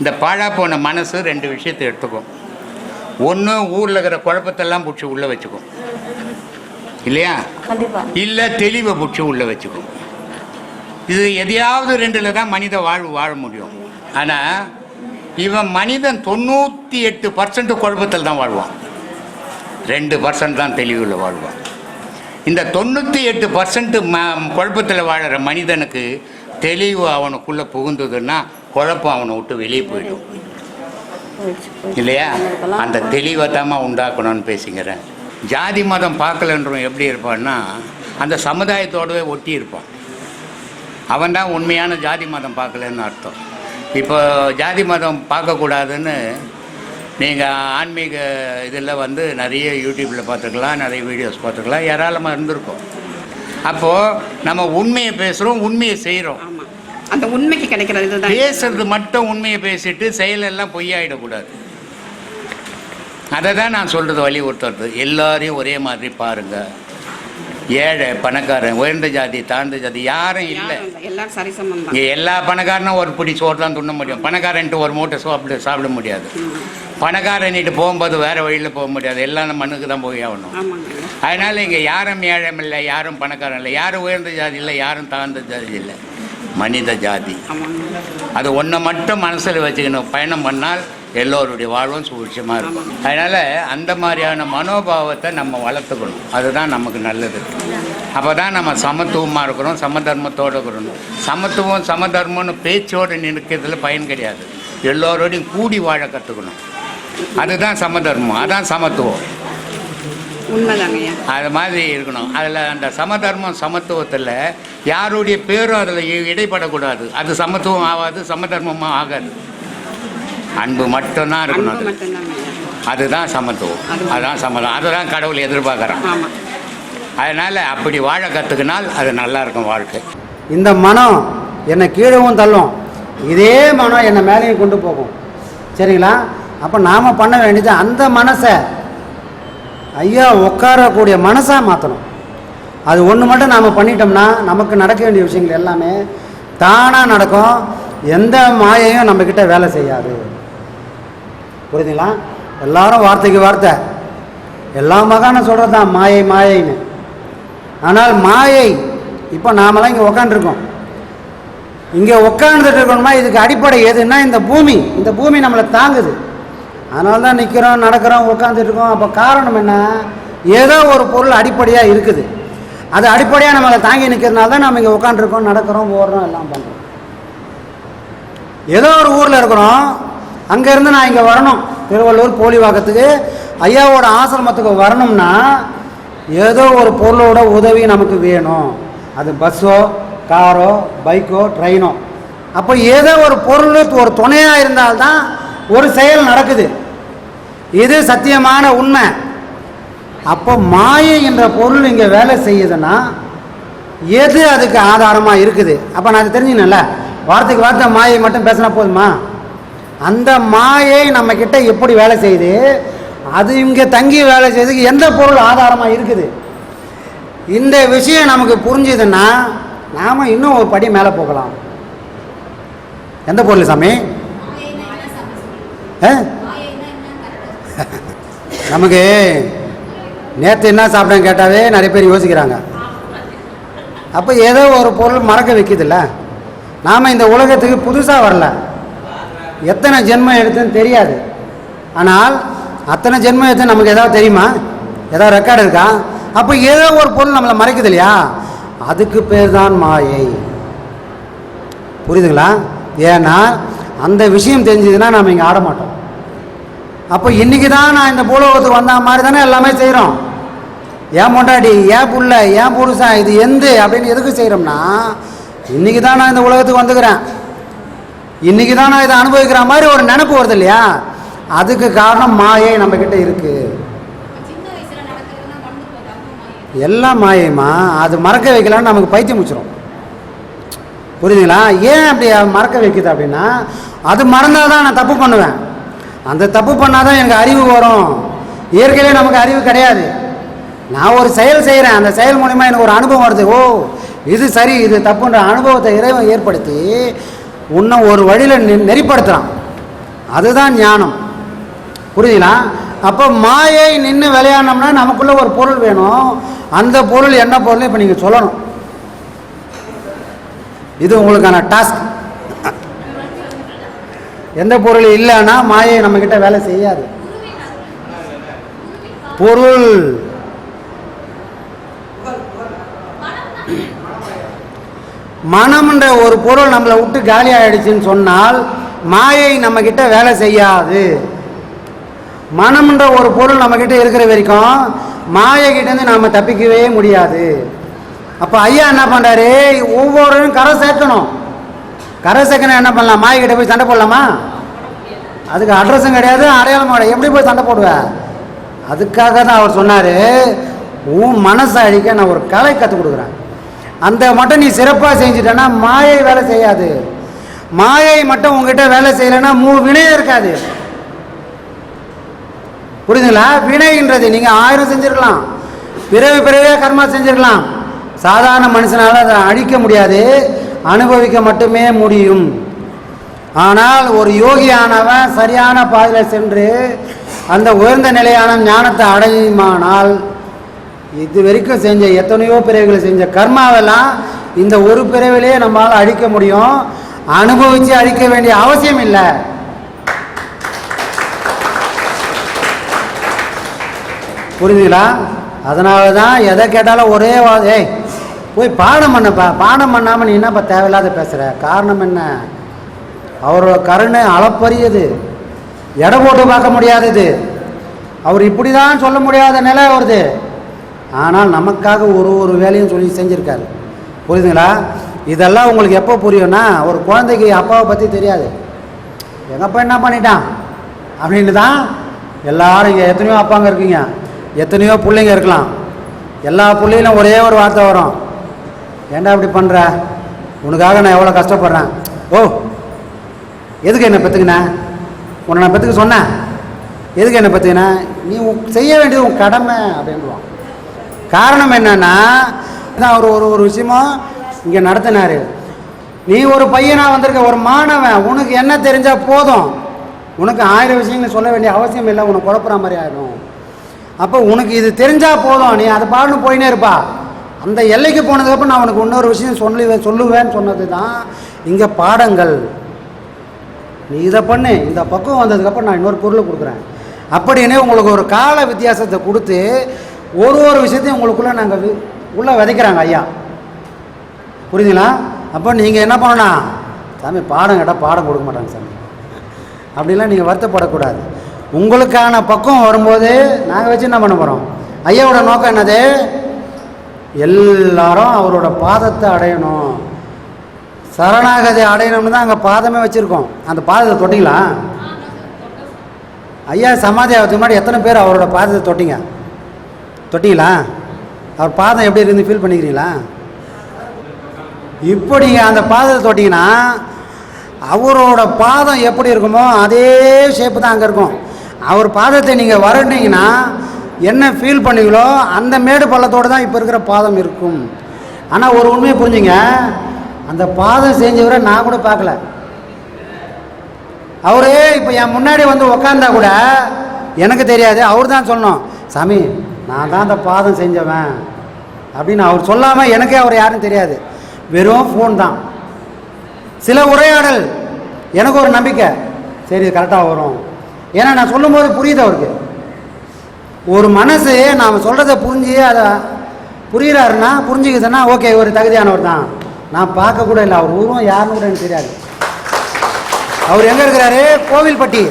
இந்த பாழா போன மனசு ரெண்டு விஷயத்தை எடுத்துக்கும். ஒன்று ஊரில் இருக்கிற குழப்பத்தெல்லாம் பிடிச்சி உள்ளே வச்சுக்கும். இல்லையா? இல்லை தெளிவை பிடிச்சி உள்ளே வச்சுக்கும். இது எதையாவது ரெண்டில் தான் மனித வாழ்வு வாழ முடியும். ஆனால் இவன் மனிதன் தொண்ணூற்றி எட்டு பர்சன்ட் குழப்பத்தில் தான் வாழ்வான். ரெண்டு பர்சன்ட் தான் தெளிவில் வாழ்வான். இந்த தொண்ணூற்றி எட்டு பர்சன்ட் ம குழப்பத்தில் வாழுற மனிதனுக்கு தெளிவு அவனுக்குள்ளே புகுந்ததுன்னா குழப்பம் அவனை விட்டு வெளியே போயிடும். இல்லையா? அந்த தெளிவை தாம்மா உண்டாக்கணும்னு பேசிக்கிறேன். ஜாதி மதம் பார்க்கலன்றவன் எப்படி இருப்பான்னா அந்த சமுதாயத்தோடவே ஒட்டி இருப்பான். அவன் தான் உண்மையான ஜாதி மதம் பார்க்கலன்னு அர்த்தம். இப்போ ஜாதி மதம் பார்க்கக்கூடாதுன்னு நீங்கள் ஆன்மீக இதில் வந்து நிறைய யூடியூப்பில் பார்த்துக்கலாம் நிறைய வீடியோஸ் பார்த்துக்கலாம். ஏராளமாக இருந்திருக்கும். அப்போது நம்ம உண்மையை பேசுகிறோம் உண்மையை செய்கிறோம் அந்த உண்மைக்கு கிடைக்கிற இதுதான். பேசுறது மட்டும் உண்மையை பேசிட்டு செயலெல்லாம் பொய்யாயிடக்கூடாது. அதை தான் நான் சொல்கிறது வலியுறுத்துறது எல்லாரையும் ஒரே மாதிரி பாருங்க. ஏழை பணக்காரன் உயர்ந்த ஜாதி தாழ்ந்த ஜாதி யாரும் இல்லை. இங்கே எல்லா பணக்காரனும் ஒரு பிடி சோறு தான் துண்ண முடியும். பணக்காரன்ட்டு ஒரு மூட்டை சாப்பிட சாப்பிட முடியாது. பணக்காரன்ட்டு போகும்போது வேறு வழியில் போக முடியாது. எல்லாம் நம்ம மண்ணுக்கு தான் போய் ஆகணும். அதனால் இங்கே யாரும் ஏழம் இல்லை யாரும் பணக்காரன் இல்லை யாரும் உயர்ந்த ஜாதி இல்லை யாரும் தாழ்ந்த ஜாதி இல்லை. மனித ஜாதி. அது ஒன்றை மட்டும் மனசில் வச்சுக்கணும். பயணம் பண்ணால் எல்லோருடைய வாழ்வும் சுபிட்சமாக இருக்கும். அதனால் அந்த மாதிரியான மனோபாவத்தை நம்ம வளர்த்துக்கணும். அதுதான் நமக்கு நல்லது. அப்போ தான் நம்ம சமத்துவமாக இருக்கிறோம் சமதர்மத்தோடு இருக்கிறோம் சமத்துவம் சமதர்மம்னு பேச்சோடு நிற்கிறதுல பயன் கிடையாது. எல்லோரோடையும் கூடி வாழ கற்றுக்கணும் அதுதான் சமதர்மம் அதான் சமத்துவம். உண்மைதாங்க ஐயா. அது மாதிரி இருக்கணும். அதில் அந்த சமதர்மம் சமத்துவத்தில் யாருடைய பேரும் அதில் இடைப்படக்கூடாது. அது சமத்துவம் ஆகாது சமதர்மமாக ஆகாது. அன்பு மட்டும்தான் இருக்கணும் அது. அதுதான் சமத்துவம். அது- அதுதான் சம்மதம் அதுதான் கடவுள் எதிர்பார்க்குறான். ஆமா. அதனால் அப்படி வாழ கற்றுக்கினால் அது நல்லா இருக்கும் வாழ்க்கை. இந்த மனம் என்னை கீழவும் தள்ளும். இதே மனம் என்னை மேலேயும் கொண்டு போகும். சரிங்களா? அப்போ நாம் பண்ண வேண்டியது அந்த மனசை ஐயா உட்காரக்கூடிய மனசாக மாற்றணும் அது ஒன்று மட்டும் நாம் பண்ணிட்டோம்னா நமக்கு நடக்க வேண்டிய விஷயங்கள் எல்லாமே தானாக நடக்கும். எந்த மாயையும் நம்மக்கிட்ட வேலை செய்யாது. புரியுதுங்களா? எல்லாரும் வார்த்தைக்கு வார்த்தை. எல்லா மகானும் சொல்கிறது தான் மாயை மாயைன்னு. ஆனால் மாயை இப்போ நாமெல்லாம் இங்கே உக்காண்டிருக்கோம் இங்கே உட்காந்துட்டு இருக்கணுமா? இதுக்கு அடிப்படை எதுன்னா இந்த பூமி. இந்த பூமி நம்மளை தாங்குது. அதனால தான் நிற்கிறோம் நடக்கிறோம் உட்காந்துட்டு இருக்கோம் அப்போ காரணம் என்ன? ஏதோ ஒரு பொருள் அடிப்படையாக இருக்குது. அது அடிப்படையாக நம்மளை தாங்கி நிற்கிறதுனால தான் நம்ம இங்கே உட்காந்துருக்கோம் நடக்கிறோம் ஓடுறோம் எல்லாம் பண்ணுறோம் ஏதோ ஒரு ஊரில் இருக்கிறோம். அங்கேருந்து நான் இங்கே வரணும். திருவள்ளூர் போலிவாக்கத்துக்கு ஐயாவோட ஆசிரமத்துக்கு வரணும்னா ஏதோ ஒரு பொருளோட உதவி நமக்கு வேணும். அது பஸ்ஸோ காரோ பைக்கோ ட்ரெயினோ. அப்போ ஏதோ ஒரு பொருள் ஒரு துணையாக இருந்தால்தான் ஒரு செயல் நடக்குது. இது சத்தியமான உண்மை. அப்போ மாயை என்ற பொருள் இங்கே வேலை செய்யுதுன்னா எது அதுக்கு ஆதாரமாக இருக்குது? அப்போ நான் தெரிஞ்சுக்கணும்ல. வார்த்தைக்கு வார்த்தை மாயை மட்டும் பேசினா போதுமா? அந்த மாயை நம்ம கிட்ட எப்படி வேலை செய்யுது? அது இங்கே தங்கி வேலை செய்யுறதுக்கு எந்த பொருள் ஆதாரமாக இருக்குது? இந்த விஷயம் நமக்கு புரிஞ்சுதுன்னா நாம் இன்னும் ஒரு படி மேலே போகலாம். எந்த பொருள் சாமி. ஆ? நமக்கு நேற்று என்ன சாப்பிட்டேன்னு கேட்டாவே நிறைய பேர் யோசிக்கிறாங்க. அப்போ ஏதோ ஒரு பொருள் மறக்க வைக்குதுல்ல? நாம் இந்த உலகத்துக்கு புதுசாக வரல. எத்தனை ஜென்மம் எடுத்துன்னு தெரியாது. ஆனால் அத்தனை ஜென்மம் எடுத்து நமக்கு ஏதாவது தெரியுமா? ஏதாவது ரெக்கார்டு இருக்கா? அப்போ ஏதோ ஒரு பொருள் நம்மளை மறைக்குது இல்லையா? அதுக்கு பேர் தான் மாயை. புரியுதுங்களா? ஏன்னா அந்த விஷயம் தெரிஞ்சதுன்னா நாம் இங்கே ஆட மாட்டோம் அப்போ இன்னைக்கு தான் நான் இந்த பூலோகத்துக்கு வந்த மாதிரி தானே எல்லாமே செய்கிறோம் ஏன் பொண்டாடி ஏன் புள்ள ஏன் புருஷன் இது எந்த அப்படின்னு எதுக்கு செய்கிறோம்னா இன்னைக்கு தான் நான் இந்த உலகத்துக்கு வந்துக்கிறேன். இன்னைக்கு தான் நான் இதை அனுபவிக்கிற மாதிரி ஒரு நினப்பு வருது இல்லையா? அதுக்கு காரணம் மாயை நம்ம கிட்ட இருக்கு. எல்லாம் மாயைமா அது மறக்க வைக்கலாம்னு நமக்கு பைத்தியம் முடிச்சிடும் புரியுதுங்களா? ஏன் அப்படி மறக்க வைக்குது அப்படின்னா அது மறந்தால் தான் நான் தப்பு பண்ணுவேன். அந்த தப்பு பண்ணால் தான் எனக்கு அறிவு வரும். இயற்கையிலே நமக்கு அறிவு கிடையாது. நான் ஒரு செயல் செய்கிறேன் அந்த செயல் மூலிமா எனக்கு ஒரு அனுபவம் வருது. ஓ இது சரி இது தப்புன்ற அனுபவத்தை இறைவன் ஏற்படுத்தி உன்னை ஒரு வழியில் நெறிப்படுத்துகிறான் அதுதான் ஞானம். புரியுதுங்களா? அப்போ மாயை நின்று விளையாடணும்னா நமக்குள்ளே ஒரு பொருள் வேணும். அந்த பொருள் என்ன பொருள் இப்போ நீங்கள் சொல்லணும். இது உங்களுக்கான டாஸ்க். எந்த பொருள் இல்லைன்னா மாயை நம்மக்கிட்ட வேலை செய்யாது. பொருள். மனம்ன்ற ஒரு பொருள் நம்மளை விட்டு காலி ஆயிடுச்சுன்னு சொன்னால் மாயை நம்மக்கிட்ட வேலை செய்யாது. மனம்ன்ற ஒரு பொருள் நம்மக்கிட்ட இருக்கிற வரைக்கும் மாயக்கிட்டேருந்து நாம் தப்பிக்கவே முடியாது. அப்போ ஐயா என்ன பண்ணுறாரு ஒவ்வொருவரும் கரை சேர்க்கணும். கரை என்ன பண்ணலாம்? மாயக்கிட்ட போய் சண்டை போடலாமா? அதுக்கு அட்ரஸும் கிடையாது அடையாளம் கிடையாது. எப்படி போய் சண்டை போடுவேன் அதுக்காக தான் அவர் சொன்னார் உன் மனசை அழிக்க நான் ஒரு கலை கற்றுக் கொடுக்குறேன். அந்த மட்டும் நீ சிறப்பாக செஞ்சுட்டேன்னா மாயை வேலை செய்யாது. மாயை மட்டும் உங்ககிட்ட வேலை செய்யலைன்னா மூ வினையே இருக்காது. புரியுதுங்களா வினைன்றது நீங்கள் ஆயிரம் செஞ்சுருக்கலாம். பிறவி பிறவே கர்மா செஞ்சுருக்கலாம். சாதாரண மனுஷனால் அதை அழிக்க முடியாது. அனுபவிக்க மட்டுமே முடியும். ஆனால் ஒரு யோகியானவன் சரியான பாதையில் சென்று அந்த உயர்ந்த நிலையான ஞானத்தை அடையுமானால் இது வரைக்கும் செஞ்ச எத்தனையோ பிறவிகளை செஞ்ச கர்மாவெல்லாம் இந்த ஒரு பிறவிலேயே நம்மளால் அழிக்க முடியும். அனுபவித்து அழிக்க வேண்டிய அவசியம் இல்லை. புரிஞ்சுங்களா அதனால தான் எதை கேட்டாலும் ஒரே வாதே ஏய் போய் பாடம் பண்ணப்பா பாடம் பண்ணாமல் நீ என்னப்பா தேவையில்லாத பேசுகிற காரணம் என்ன? அவரோட கருணை அளப்பரியது. எடை போட்டு பார்க்க முடியாதது. அவர் இப்படி தான் சொல்ல முடியாத நிலை வருது ஆனால் நமக்காக ஒரு ஒரு வேலையும் சொல்லி செஞ்சுருக்காரு. புரியுதுங்களா? இதெல்லாம் உங்களுக்கு எப்போ புரியும்னா ஒரு குழந்தைக்கு அப்பாவை பற்றி தெரியாது. எங்கள் அப்பா என்ன பண்ணிட்டான்? அப்படின்னு தான் எல்லாரும் இங்கே எத்தனையோ அப்பாங்க இருக்கீங்க. எத்தனையோ பிள்ளைங்க இருக்கலாம். எல்லா பிள்ளைகளும் ஒரே ஒரு வார்த்தை வரும். ஏன்டா இப்படி பண்ணுற உனக்காக நான் எவ்வளோ கஷ்டப்படுறேன். ஓ எதுக்கு என்ன பெற்றுக்கின உன்னை நான் பெற்றுக்க சொன்னேன். எதுக்கு என்ன பெற்றுக்கின நீ உன் செய்ய வேண்டியது உன் கடமை அப்படின்றான் காரணம் என்னன்னா தான் அவர் ஒரு ஒரு விஷயமும் இங்கே நடத்தினார். நீ ஒரு பையனாக வந்திருக்க ஒரு மாணவன் உனக்கு என்ன தெரிஞ்சால் போதும். உனக்கு ஆயிரம் விஷயங்கள் சொல்ல வேண்டிய அவசியம் இல்லை உனக்கு குழப்புற மாதிரி ஆயிடும் அப்போ உனக்கு இது தெரிஞ்சால் போதும். நீ அதை பாடணும் போயினே இருப்பா. அந்த எல்லைக்கு போனதுக்கப்புறம் நான் உனக்கு இன்னொரு விஷயம் சொல்லுவேன் சொல்லுவேன்னு சொன்னது தான் இங்கே பாடங்கள். நீ இதை பண்ணு. இந்த பக்கம் வந்ததுக்கப்புறம் நான் இன்னொரு பொருளை கொடுக்குறேன். அப்படின்னு உங்களுக்கு ஒரு கால வித்தியாசத்தை கொடுத்து ஒரு ஒரு விஷயத்தையும் உங்களுக்குள்ளே நாங்கள் வி உள்ளே விதைக்கிறாங்க ஐயா. புரியுதுங்களா? அப்போ நீங்கள் என்ன பண்ணணும்? சாமி பாடம் கேட்டால் பாடம் கொடுக்க மாட்டாங்க சாமி. அப்படிலாம் நீங்கள் வருத்தப்படக்கூடாது. உங்களுக்கான பக்குவம் வரும்போது நாங்கள் வச்சு என்ன பண்ண போகிறோம் ஐயாவோட நோக்கம் என்னது? எல்லாரும் அவரோட பாதத்தை அடையணும். சரணாகதி அடையணும்னு தான் அங்கே பாதமே வச்சுருக்கோம். அந்த பாதத்தை தொட்டிங்களா? ஐயா சமாதி ஆகிறதுக்கு முன்னாடி எத்தனை பேர் அவரோட பாதத்தை தொட்டிங்க? தொட்டிங்களா? அவர் பாதம் எப்படி இருந்து ஃபீல் பண்ணிக்கிறீங்களா? இப்போ நீங்கள் அந்த பாதத்தை தொட்டிங்கன்னா அவரோட பாதம் எப்படி இருக்குமோ அதே ஷேப்பு தான் அங்கே இருக்கும். அவர் பாதத்தை நீங்கள் வரட்டீங்கன்னா என்ன ஃபீல் பண்ணீங்களோ அந்த மேடு பள்ளத்தோடு தான் இப்போ இருக்கிற பாதம் இருக்கும். ஆனால் ஒரு உண்மையை புரிஞ்சுங்க. அந்த பாதம் செஞ்சவரை நான் கூட பார்க்கல. அவரே இப்போ என் முன்னாடி வந்து உக்காந்தா கூட எனக்கு தெரியாது. அவர் தான் சொல்லணும் சாமி நான் தான் அந்த பாதம் செஞ்சவன். அப்படின்னு அவர் சொல்லாமல் எனக்கே அவர் யாரும் தெரியாது. வெறும் ஃபோன் தான். சில உரையாடல். எனக்கு ஒரு நம்பிக்கை. சரி கரெக்டாக வரும். ஏன்னா நான் சொல்லும்போது புரியுது அவருக்கு. ஒரு மனசு நாம் சொல்கிறத புரிஞ்சு அதை புரிகிறாருன்னா புரிஞ்சுக்கிதுன்னா ஓகே ஒரு தகுதியானவர் தான். நான் பார்க்க கூட இல்லை. அவர் உருவம் யாருன்னு கூட எனக்கு தெரியாது. அவர் எங்கே இருக்கிறாரு? கோவில்பட்டி.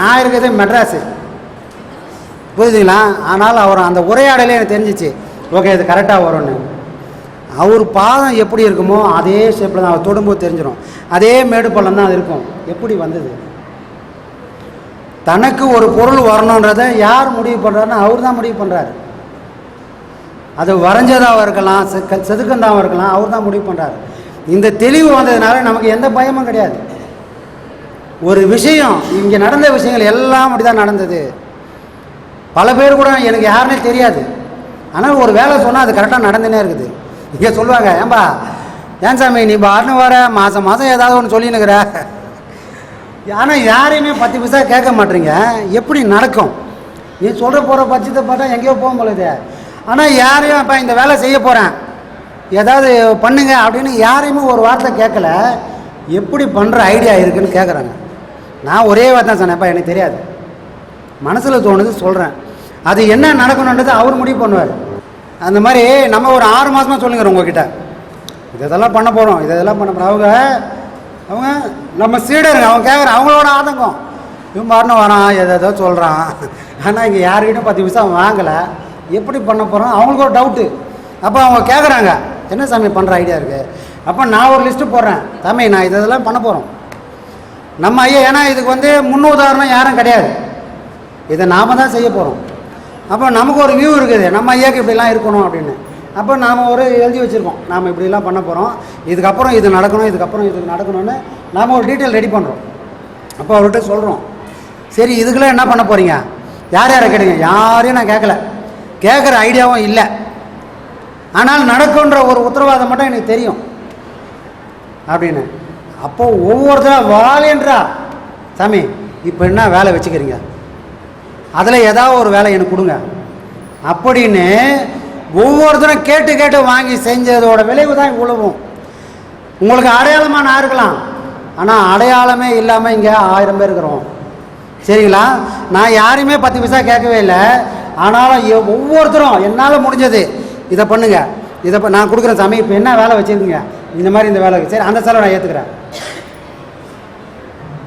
நான் இருக்கிறது மெட்ராஸு. புரிஞ்சுங்களா ஆனால் அவர் அந்த உரையாடலே எனக்கு தெரிஞ்சிச்சு. ஓகே இது கரெக்டாக வரும்னு. அவர் பாதம் எப்படி இருக்குமோ அதே ஷேப்பில் தான். அவர் தொடும்போது தெரிஞ்சிடும் அதே மேடு பள்ளம் தான் அது இருக்கும். எப்படி வந்தது? தனக்கு ஒரு பொருள் வரணுன்றதை யார் முடிவு பண்ணுறாருன்னு அவர் தான் முடிவு பண்ணுறாரு அது வரைஞ்சதாகவும் இருக்கலாம் செக்க செதுக்கந்தாகவும் இருக்கலாம் அவர் தான் முடிவு பண்ணுறாரு இந்த தெளிவு வந்ததுனால நமக்கு எந்த பயமும் கிடையாது. ஒரு விஷயம் இங்கே நடந்த விஷயங்கள் எல்லாம் அப்படி தான் நடந்தது. பல பேர் கூட எனக்கு யாருன்னே தெரியாது. ஆனால் ஒரு வேலை சொன்னால் அது கரெக்டாக நடந்துனே இருக்குது. இங்கே சொல்லுவாங்க ஏன்பா ஏன் சாமி நீ பாருன்னு வர மாதம் மாதம் ஏதாவது ஒன்று சொல்லினுக்கிற. ஆனால் யாரையுமே பத்து பைசா கேட்க மாட்டீங்க. எப்படி நடக்கும்? நீ சொல்கிற போகிற பட்சத்தை பார்த்தா எங்கேயோ போக முடியுது ஆனால் யாரையும் இப்போ இந்த வேலை செய்ய போகிறேன் ஏதாவது பண்ணுங்க அப்படின்னு யாரையுமே ஒரு வார்த்தை கேட்கல. எப்படி பண்ணுற ஐடியா இருக்குன்னு கேட்குறாங்க நான் ஒரே வார்த்தை சொன்னேன்ப்பா எனக்கு தெரியாது. மனசில் தோணுது சொல்கிறேன் அது என்ன நடக்கணுன்றது அவர் முடிவு பண்ணுவார். அந்த மாதிரி நம்ம ஒரு ஆறு மாதமாக சொல்லுங்கிறோம் உங்ககிட்ட. இதெல்லாம் பண்ண போகிறோம் இதெல்லாம் பண்ண போகிறோம் அவங்க அவங்க நம்ம சீடர் அவங்க கேட்குறான் அவங்களோட ஆதங்கம். இவன் மரணம் வரான் எதை சொல்கிறான் ஆனால் இங்கே யாருக்கிட்டும் பத்து நிமிஷம் வாங்கலை. எப்படி பண்ண போகிறோம் அவங்களுக்கு ஒரு டவுட்டு அப்போ அவங்க கேட்குறாங்க என்ன சாமி பண்ணுற ஐடியா இருக்குது அப்போ நான் ஒரு லிஸ்ட்டு போடுறேன். சாமி நான் இதெல்லாம் பண்ண போகிறோம் நம்ம ஐயா ஏன்னா இதுக்கு வந்து முன் உதாரணம் யாரும் கிடையாது. இதை நாம தான் செய்ய போகிறோம் அப்போ நமக்கு ஒரு வியூ இருக்குது. நம்ம ஐயாக்கு இப்படிலாம் இருக்கணும் அப்படின்னு. அப்போ நாம் ஒரு எழுதி வச்சுருக்கோம். நாம் இப்படிலாம் பண்ண போகிறோம் இதுக்கப்புறம் இது நடக்கணும் இதுக்கப்புறம் இது நடக்கணும்னு நாம் ஒரு டீட்டெயில் ரெடி பண்ணுறோம் அப்போ அவர்கிட்ட சொல்கிறோம் சரி இதுக்கெல்லாம் என்ன பண்ண போகிறீங்க யார் யாரை கேட்டுங்க? யாரையும் நான் கேட்கல. கேட்குற ஐடியாவும் இல்லை. ஆனால் நடக்குன்ற ஒரு உத்தரவாதம் மட்டும் எனக்கு தெரியும். அப்படின்னு. அப்போ ஒவ்வொருத்தரும் வாலேன்றா சாமி இப்போ என்ன வேலை வச்சுக்கிறீங்க? அதில் ஏதாவது ஒரு வேலை எனக்கு கொடுங்க. அப்படின்னு ஒவ்வொருத்தரும் கேட்டு கேட்டு வாங்கி செஞ்சதோட விளைவு தான் இவ்வளவும் உங்களுக்கு அடையாளமாக நான் இருக்கலாம். ஆனால் அடையாளமே இல்லாமல் இங்கே ஆயிரம் பேர் இருக்கிறோம். சரிங்களா? நான் யாரையுமே பத்து பைசா கேட்கவே இல்லை. ஆனாலும் ஒவ்வொருத்தரும் என்னால் முடிஞ்சது. இதை பண்ணுங்க. இதை நான் கொடுக்குற சமயம் இப்போ என்ன வேலை வச்சுருக்கீங்க? இந்த மாதிரி இந்த வேலை சரி அந்த செலவை நான் ஏற்றுக்கிறேன்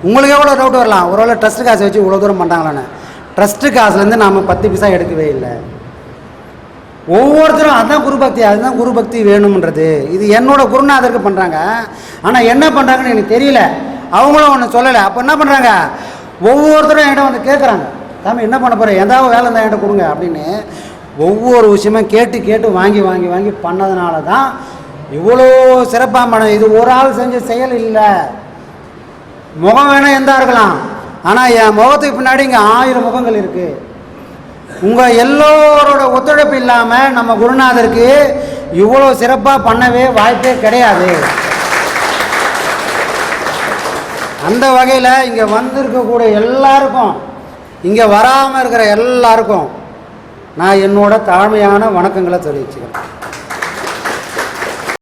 உங்களுக்கு எவ்வளோ டவுட் வரலாம்? ஒருவேளை ட்ரஸ்ட் காசு வச்சு இவ்வளோ தூரம் பண்ணுறாங்களான்னு ட்ரஸ்ட்டு காசுலேருந்து நாம் பத்து பைசா எடுக்கவே இல்லை. ஒவ்வொருத்தரும் அதுதான் குரு பக்தி அதுதான் குரு பக்தி வேணும்ன்றது. இது என்னோட குருநாதருக்கு பண்ணுறாங்க ஆனால் என்ன பண்ணுறாங்கன்னு எனக்கு தெரியல. அவங்களும் ஒன்று சொல்லலை. அப்போ என்ன பண்ணுறாங்க ஒவ்வொருத்தரும் என்கிட்ட வந்து கேட்குறாங்க சாமி என்ன பண்ண போகிறேன் ஏதாவது வேலை இருந்தால் என்கிட்ட கொடுங்க. அப்படின்னு ஒவ்வொரு விஷயமும் கேட்டு கேட்டு வாங்கி வாங்கி வாங்கி பண்ணதுனால தான் இவ்வளோ சிறப்பாக பண்ண இது ஒரு ஆள் செஞ்ச செயல் இல்லை. முகம் வேணால் இருந்தால் இருக்கலாம். ஆனால் என் முகத்துக்கு பின்னாடி இங்கே ஆயிரம் முகங்கள் இருக்குது உங்கள் எல்லோரோட ஒத்துழைப்பு இல்லாமல் நம்ம குருநாதருக்கு இவ்வளோ சிறப்பாக பண்ணவே வாய்ப்பே கிடையாது. அந்த வகையில் இங்கே வந்திருக்கக்கூடிய எல்லாருக்கும் இங்கே வராமல் இருக்கிற எல்லாருக்கும் நான் என்னோட தாழ்மையான வணக்கங்களை தெரிவிச்சுக்கிறேன்.